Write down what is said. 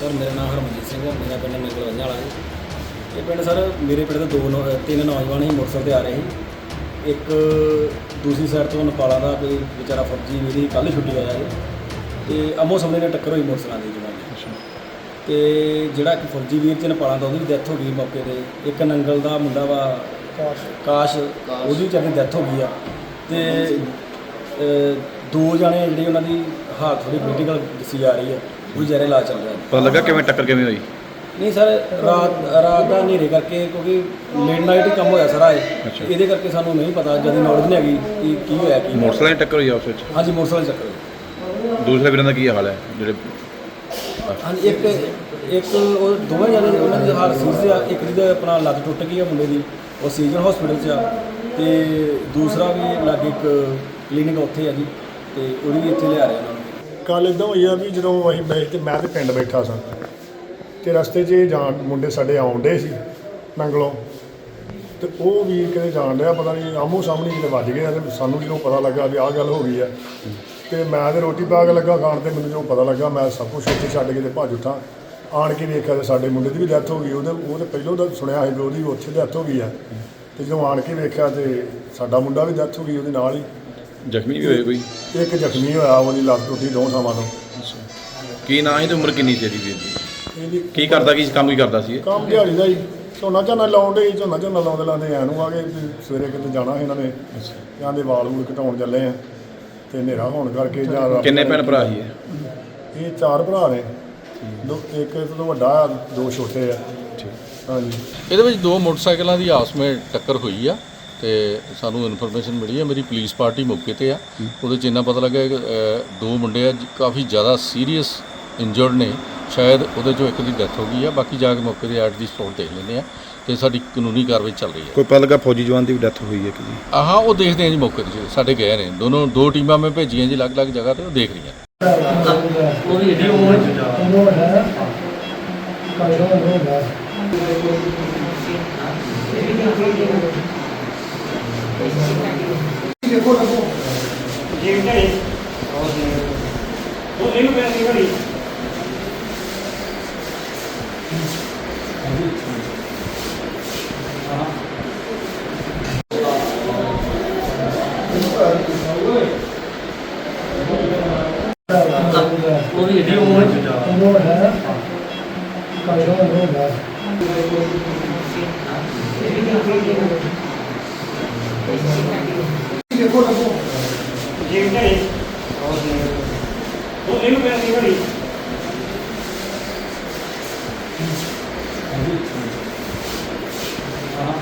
Sir ਮੇਰਾ ਨਾਮ ਹਰਮਨਜੀਤ ਸਿੰਘ ਹੈ ਮੇਰਾ ਪਿੰਡ ਨਗਲਵੰਝਾ ਵਾਲਾ ਹੈ ਇਹ ਪਿੰਡ ਸਰ ਮੇਰੇ ਪਿੰਡ ਦੇ ਦੋ ਨੌ- ਤਿੰਨ ਨੌਜਵਾਨ ਹੀ ਮੋਟਰਸਾਈਕਲ ਤੇ ਆ ਰਹੇ ਸੀ। ਇੱਕ ਦੂਸਰੀ ਸਾਈਡ ਤੋਂ ਨੇਪਾਲਾਂ ਦਾ ਕੋਈ ਵਿਚਾਰਾ ਫੌਜੀ ਮੇਰੀ ਕੱਲ੍ਹ ਛੁੱਟੀ ਆਇਆ ਹੈ ਤੇ ਅਮੋ ਸਾਹਮਣੇ ਨਾਲ ਟੱਕਰ ਹੋਈ ਮੋਟਰਸਾਈਕਲਾਂ ਦੀ ਜਵਾਨੀ ਤੇ ਜਿਹੜਾ ਇੱਕ ਫੌਜੀ ਵੀਰ ਚ ਨੇਪਾਲਾਂ ਦਾ ਉਹਦੀ ਵੀ ਡੈਥ ਹੋ ਗਈ ਮੌਕੇ ਤੇ। ਇੱਕ ਨੰਗਲ ਦਾ ਮੁੰਡਾ ਵਾ ਕਾਸ਼। ਉਹਦੀ ਵੀ ਚਾਹੇ ਡੈਥ ਹੋ ਗਈ ਆ। ਤੇ ਦੋ ਜਣੇ ਜਿਹੜੇ ਉਹਨਾਂ ਦੀ ਹਾਲਤ ਥੋੜੀ ਕ੍ਰਿਟੀਕਲ ਦੱਸੀ ਜਾ ਰਹੀ ਹੈ ਉਹ ਵਿਚਾਰੇ ਇਲਾਜ ਚੱਲ ਰਿਹਾ। ਪਤਾ ਲੱਗਾ ਕਿਵੇਂ ਟੱਕਰ ਕਿਵੇਂ ਹੋਈ? ਨਹੀਂ ਸਰ ਰਾਤ ਰਾਤ ਦਾ ਹਨੇਰੇ ਕਰਕੇ ਕਿਉਂਕਿ ਲੇਟ ਨਾਈਟ ਹੀ ਕੰਮ ਹੋਇਆ ਸਾਰਾ ਇਹ। ਅੱਛਾ। ਇਹਦੇ ਕਰਕੇ ਸਾਨੂੰ ਨਹੀਂ ਪਤਾ ਜ਼ਿਆਦਾ ਨੌਲੇਜ ਨਹੀਂ ਹੈਗੀ ਕਿ ਕੀ ਹੋਇਆ ਕੀ ਨਹੀਂ। ਮੋਟਰਸਾਈਕਲ ਦੀ ਟੱਕਰ ਹੋਈ ਆਪਸ ਵਿੱਚ? ਹਾਂਜੀ ਮੋਟਰਸਾਈਕਲ ਚੱਕਰ ਹੋਇਆ। ਦੂਸਰੇ ਵੀਰਾਂ ਦਾ ਕੀ ਹਾਲ ਹੈ? ਜਿਹੜੇ ਹਾਂਜੀ ਇੱਕ ਇੱਕ ਉਹ ਦੋਵੇਂ ਜਣੇ ਉਹਨਾਂ ਦੀ ਹਾਲਤ ਸੀਰੀਅਸ ਆ ਇੱਕ ਦੀ ਤਾਂ ਆਪਣਾ ਲੱਤ ਟੁੱਟ ਗਈ ਆ ਮੁੰਡੇ ਦੀ ਉਹ ਸੀਜਨ ਹਸਪੀਟਲ 'ਚ ਆ। ਤੇ ਦੂਸਰਾ ਵੀ ਲਾਗੇ ਇੱਕ ਕਲੀਨਿਕ ਉੱਥੇ ਆ ਜੀ। ਤੇ ਉਹਦੀ ਵੀ ਇੱਥੇ ਲਿਆ ਰਹੇ ਉਹਨਾਂ ਨੂੰ। ਕੱਲ ਇਦਾਂ ਹੋਈ ਆ ਵੀ ਜਦੋਂ ਅਸੀਂ ਬੈਠ ਤੇ ਮੈਂ ਤੇ ਪਿੰਡ ਬੈਠਾ ਸਾਂ। ਤੇ ਰਸਤੇ 'ਚ ਇਹ ਜਾਣ, ਮੁੰਡੇ ਸਾਡੇ ਆਉਂਦੇ ਸੀ, ਨੰਗਲੋਂ। ਤੇ ਉਹ ਵੀ ਕਿਤੇ ਜਾਣ ਰਿਹਾ ਪਤਾ ਨਹੀਂ ਆਮੋ ਸਾਹਮਣੇ ਕਿਤੇ ਵੱਜ ਗਿਆ ਆ ਤੇ ਸਾਨੂੰ ਜਦੋਂ ਪਤਾ ਲੱਗਾ ਵੀ ਆਹ ਗੱਲ ਹੋ ਗਈ ਆ। ਤੇ ਮੈਂ ਤੇ ਰੋਟੀ ਪਾ ਕੇ ਲੱਗਾ ਖਾਣ ਤੇ, ਮੈਨੂੰ ਜਦੋਂ ਪਤਾ ਲੱਗਾ, ਮੈਂ ਸਭ ਕੁਝ ਉੱਥੇ ਛੱਡ ਕੇ ਤੇ ਭੱਜ ਉੱਠਾਂ। ਆਣ ਕੇ ਵੇਖਿਆ ਤੇ ਸਾਡੇ ਮੁੰਡੇ ਦੀ ਵੀ ਡੈਥ ਹੋ ਗਈ, ਉਹਦੇ, ਉਹ ਤੇ ਪਹਿਲੋਂ ਤਾਂ ਸੁਣਿਆ ਸੀ ਵੀ ਉਹਦੀ ਉੱਥੇ ਡੈਥ ਹੋ ਗਈ ਆ। ਤੇ ਜਦੋਂ ਆਣ ਕੇ ਵੇਖਿਆ ਤੇ ਸਾਡਾ ਮੁੰਡਾ ਵੀ ਡੈਥ ਹੋ ਗਈ, ਉਹਦੇ ਨਾਲ ਹੀ। ਜ਼ਖਮੀ ਵੀ ਹੋਏ ਕੋਈ? ਇੱਕ ਜ਼ਖਮੀ ਹੋਇਆ ਉਹਦੀ ਲੱਤ ਟੁੱਟੀ ਦੋ ਥਾਵਾਂ ਤੋਂ। ਕੀ ਨਾਂ ਹੈ ਤੇ ਉਮਰ ਕਿੰਨੀ ਸੀ ਇਹਦੀ ਵੀਰ ਦੀ ਇਹਦੀ ਕੀ ਕਰਦਾ ਕੀ ਕੰਮ ਕੀ ਕਰਦਾ ਸੀ ਇਹ? ਕੰਮ ਦਿਹਾੜੀ ਦਾ ਹੀ। ਝੋਨਾ ਝੋਨਾ ਲਾਉਂਦੇ ਹੀ ਝੋਨਾ ਝੋਨਾ ਲਾਉਂਦੇ ਲਾਉਂਦੇ ਐ ਨੂੰ ਆ ਗਏ ਸਵੇਰੇ ਕਿਤੇ ਜਾਣਾ ਸੀ ਇਹਨਾਂ ਨੇ। ਜਾਂਦੇ ਵਾਲ ਵੂਲ ਘਟਾਉਣ ਚੱਲੇ ਆ ਤੇ ਹਨੇਰਾ ਹੋਣ ਕਰਕੇ ਜਾਂ ਰਾਤ ਕਿੰਨੇ ਭੈਣ ਭਰਾ ਸੀ ਇਹ? ਇਹ? ਚਾਰ ਭਰਾ ਨੇ। ਦੋ ਇੱਕ ਇਸ ਤੋਂ ਵੱਡਾ ਆ ਦੋ ਛੋਟੇ ਆ। ਹਾਂਜੀ। ਇਹਦੇ ਵਿੱਚ ਦੋ ਮੋਟਰਸਾਈਕਲਾਂ ਦੀ ਆਪਸ ਵਿੱਚ ਟੱਕਰ ਹੋਈ ਆ। ਤੇ ਸਾਨੂੰ ਇਨਫੋਰਮੇਸ਼ਨ ਮਿਲੀ ਹੈ ਮੇਰੀ ਪੁਲਿਸ ਪਾਰਟੀ ਮੌਕੇ ਤੇ ਆ। ਉਹਦੇ ਚ ਇੰਨਾ ਪਤਾ ਲੱਗਾ ਕਿ ਦੋ ਮੁੰਡੇ ਆ ਕਾਫੀ ਜ਼ਿਆਦਾ ਸੀਰੀਅਸ ਇੰਜਰਡ ਨੇ। ਸ਼ਾਇਦ ਉਹਦੇ ਚੋਂ ਇੱਕ ਦੀ ਡੈਥ ਹੋ ਗਈ ਆ ਬਾਕੀ ਜਾ ਕੇ ਮੌਕੇ ਤੇ ਐਟ ਦੀ ਸਪੌਟ ਦੇਖ ਲੈਂਦੇ ਆ ਤੇ ਸਾਡੀ ਕਾਨੂੰਨੀ ਕਾਰਵਾਈ ਚੱਲ ਰਹੀ ਹੈ ਕੋਈ ਪਤਾ ਲੱਗਾ ਫੌਜੀ ਜਵਾਨ ਦੀ ਵੀ ਡੈਥ ਹੋਈ ਹੈ ਕਿ ਜੀ ਆਹ ਉਹ ਦੇਖਦੇ ਆ ਜੀ ਮੌਕੇ ਤੇ ਸਾਡੇ ਗਏ ਨੇ। ਦੋਨੋਂ ਦੋ ਟੀਮਾਂ ਮੈਂ ਭੇਜੀਆਂ ਜੀ ਅਲੱਗ-ਅਲੱਗ ਜਗ੍ਹਾ ਤੇ ਉਹ ਦੇਖ ਰਹੀਆਂ। ਉਹਦੀ ਏਡੀ ਉਮਰ ਚ ਜਾ Chào Thank you. ਜੀਵ ਘੜੀ ਉਹ ਇਹਨੂੰ ਕਹਿੰਦੇ ਘੜੀ ਹਾਂ